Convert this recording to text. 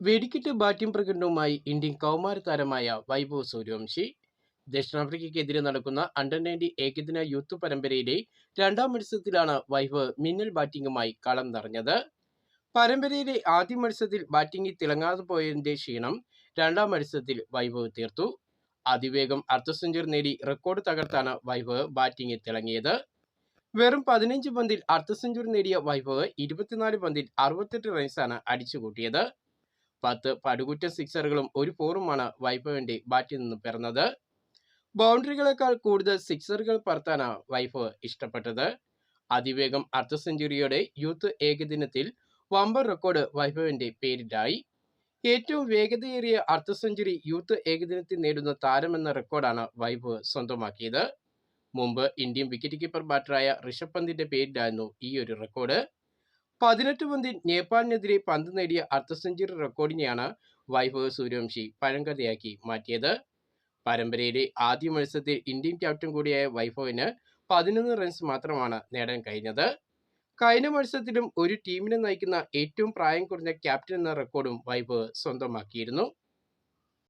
വെടിക്കെട്ട് batting പ്രകടനവുമായി Indian കൗമാര താരമായ വൈഭവ് സൂര്യവംശി ദക്ഷിണാഫ്രിക്കയ്ക്കെതിരെ നടക്കുന്ന അണ്ടർ നയന്റി ഏകദിന യൂത്ത് പരമ്പരയിലെ രണ്ടാം മത്സരത്തിലാണ് വൈഭവ് മിന്നൽ ബാറ്റിംഗുമായി കളം നിറഞ്ഞത്. പരമ്പരയിലെ ആദ്യ മത്സരത്തിൽ ബാറ്റിംഗിൽ തിളങ്ങാതെ പോയതിന്റെ ക്ഷീണം രണ്ടാം മത്സരത്തിൽ വൈഭവ് തീർത്തു. അതിവേഗം അർദ്ധ സെഞ്ചുറി നേടി റെക്കോർഡ് തകർത്താണ് വൈഭവ് ബാറ്റിംഗിൽ തിളങ്ങിയത്. വെറും പതിനഞ്ച് പന്തിൽ അർദ്ധ സെഞ്ചുറി നേടിയ വൈഭവ് ഇരുപത്തിനാല് പന്തിൽ അറുപത്തെട്ട് റൺസാണ് അടിച്ചുകൂട്ടിയത്. പത്ത് പടുകുറ്റ സിക്സറുകളും ഒരു ഫോറുമാണ് വൈഭവിന്റെ ബാറ്റിൽ നിന്ന് പിറന്നത്. ബൗണ്ടറികളെക്കാൾ കൂടുതൽ സിക്സറുകൾ പറത്താനാണ് വൈഫ് ഇഷ്ടപ്പെട്ടത്. അതിവേഗം അർദ്ധ സെഞ്ചുറിയോടെ യൂത്ത് ഏകദിനത്തിൽ വമ്പർ റെക്കോർഡ് വൈഫവിന്റെ പേരിലായി ഏറ്റവും വേഗതയേറിയ അർദ്ധ സെഞ്ചുറി യൂത്ത് ഏകദിനത്തിൽ നേടുന്ന താരമെന്ന റെക്കോർഡാണ് വൈഭവ് സ്വന്തമാക്കിയത്. മുമ്പ് ഇന്ത്യൻ വിക്കറ്റ് കീപ്പർ ബാറ്ററായ ഋഷഭ് പന്തിന്റെ പേരിലായിരുന്നു ഈ ഒരു റെക്കോർഡ്. പതിനെട്ട് പന്തിൽ നേപ്പാളിനെതിരെ പന്ത് നേടിയ അർദ്ധ സെഞ്ചുറി റെക്കോർഡിനെയാണ് വൈഭവ് സൂര്യവംശി പഴങ്കഥയാക്കി മാറ്റിയത്. പരമ്പരയിലെ ആദ്യ മത്സരത്തിൽ ഇന്ത്യൻ ക്യാപ്റ്റൻ കൂടിയായ വൈഭവിന് പതിനൊന്ന് റൺസ് മാത്രമാണ് നേടാൻ കഴിഞ്ഞത്. കഴിഞ്ഞ മത്സരത്തിലും ഒരു ടീമിനെ നയിക്കുന്ന ഏറ്റവും പ്രായം കുറഞ്ഞ ക്യാപ്റ്റൻ എന്ന റെക്കോർഡും വൈഭവ് സ്വന്തമാക്കിയിരുന്നു.